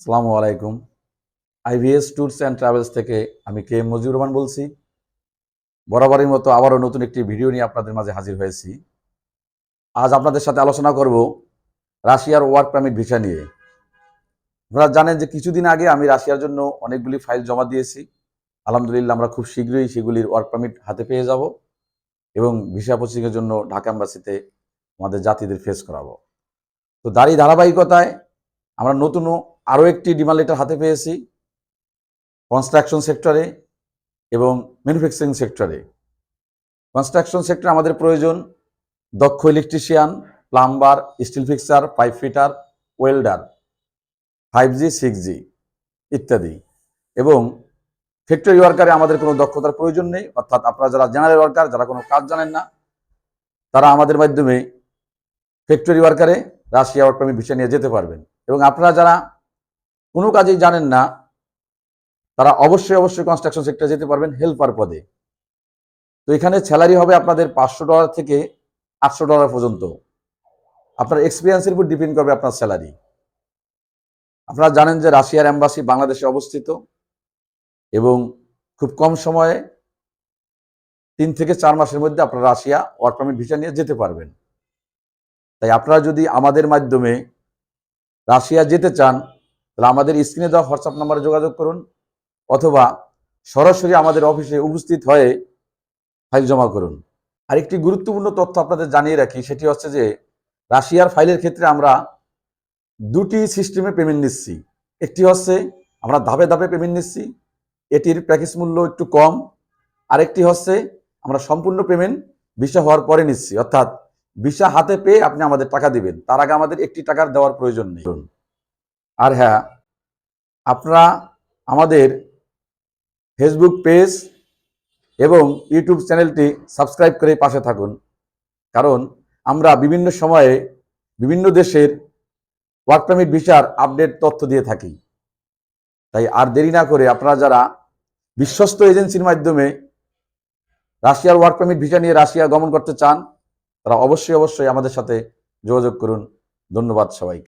আসসালামু আলাইকুম। IVs tours and travels থেকে আমি কে এম মজিবুর রহমান বলছি। বরাবরের মতো আবারও নতুন একটি ভিডিও নিয়ে আপনাদের মাঝে হাজির হয়েছি। আজ আপনাদের সাথে আলোচনা করব রাশিয়ার ওয়ার্ক পারমিট ভিসা নিয়ে। আপনারা জানেন যে কিছুদিন আগে আমি রাশিয়ার জন্য অনেকগুলি ফাইল জমা দিয়েছি। আলহামদুলিল্লাহ আমরা খুব শীঘ্রই সেগুলির ওয়ার্ক পারমিট হাতে পেয়ে যাব এবং ভিসা প্রসিংয়ের জন্য ঢাকা এম্বাসিতে আমাদের জাতিদের ফেস করাবো। তো তারই ধারাবাহিকতায় আমরা নতুন আরও একটি ডিমান্ড লেটার হাতে পেয়েছি কনস্ট্রাকশন সেক্টরে এবং ম্যানুফ্যাকচারিং সেক্টরে কনস্ট্রাকশন সেক্টরে আমাদের প্রয়োজন, দক্ষ electrician plumber steel fixer pipe fitter welder five G six G ইত্যাদি। এবং ফ্যাক্টরি ওয়ার্কারে আমাদের কোনো দক্ষতার প্রয়োজন নেই, অর্থাৎ আপনারা যারা জেনারেল ওয়ার্কার যারা কোনো কাজ জানেন না, তারা আমাদের মাধ্যমে ফ্যাক্টরি ওয়ার্কারে রাশিয়া ওয়ার্ক পারমিট ভিসা নিয়ে যেতে পারবেন। এবং আপনারা যারা কোনো কাজেই জানেন না, তারা অবশ্যই অবশ্যই কনস্ট্রাকশন সেক্টরে যেতে পারবেন হেল্পার পদে। তো এখানে স্যালারি হবে আপনাদের পাঁচশো ডলার থেকে আটশো ডলার পর্যন্ত। আপনার এক্সপিরিয়েন্সের উপর ডিপেন্ড করবে আপনার স্যালারি আপনারা জানেন যে রাশিয়ার অ্যাম্বাসি বাংলাদেশে অবস্থিত এবং খুব কম সময়ে তিন থেকে চার মাসের মধ্যে আপনারা রাশিয়া ওয়ার্ক পারমিট ভিসা নিয়ে যেতে পারবেন। তাই আপনারা যদি আমাদের মাধ্যমে রাশিয়া যেতে চান তাহলে আমাদের স্ক্রিনে দেওয়া হোয়াটসঅ্যাপ নাম্বারে যোগাযোগ করুন অথবা সরাসরি আমাদের অফিসে উপস্থিত হয়ে ফাইল জমা করুন। আরেকটি গুরুত্বপূর্ণ তথ্য আপনাদের জানিয়ে রাখি, সেটি হচ্ছে যে রাশিয়ার ফাইলের ক্ষেত্রে আমরা দুটি সিস্টেমে পেমেন্ট নিচ্ছি। একটি হচ্ছে আমরা ধাপে ধাপে পেমেন্ট নিচ্ছি, এটির প্যাকেজ মূল্য একটু কম। আরেকটি হচ্ছে আমরা সম্পূর্ণ পেমেন্ট ভিসা হওয়ার পরে নিচ্ছি, অর্থাৎ ভিসা হাতে পেয়ে আপনি আমাদের টাকা দিবেন। তার আগে আমাদের একটি টাকার দেওয়ার প্রয়োজন নেই। আর হ্যাঁ আপনারা আমাদের ফেসবুক পেজ এবং ইউটিউব চ্যানেলটি সাবস্ক্রাইব করে পাশে থাকুন। কারণ আমরা বিভিন্ন সময়ে বিভিন্ন দেশের ওয়ার্ক পারমিট ভিসার আপডেট তথ্য দিয়ে থাকি। তাই আর দেরি না করে আপনারা যারা বিশ্বস্ত এজেন্সির মাধ্যমে রাশিয়ার ওয়ার্ক পারমিট ভিসা নিয়ে রাশিয়া গমন করতে চান, তারা অবশ্যই অবশ্যই আমাদের সাথে যোগাযোগ করুন। ধন্যবাদ সবাইকে।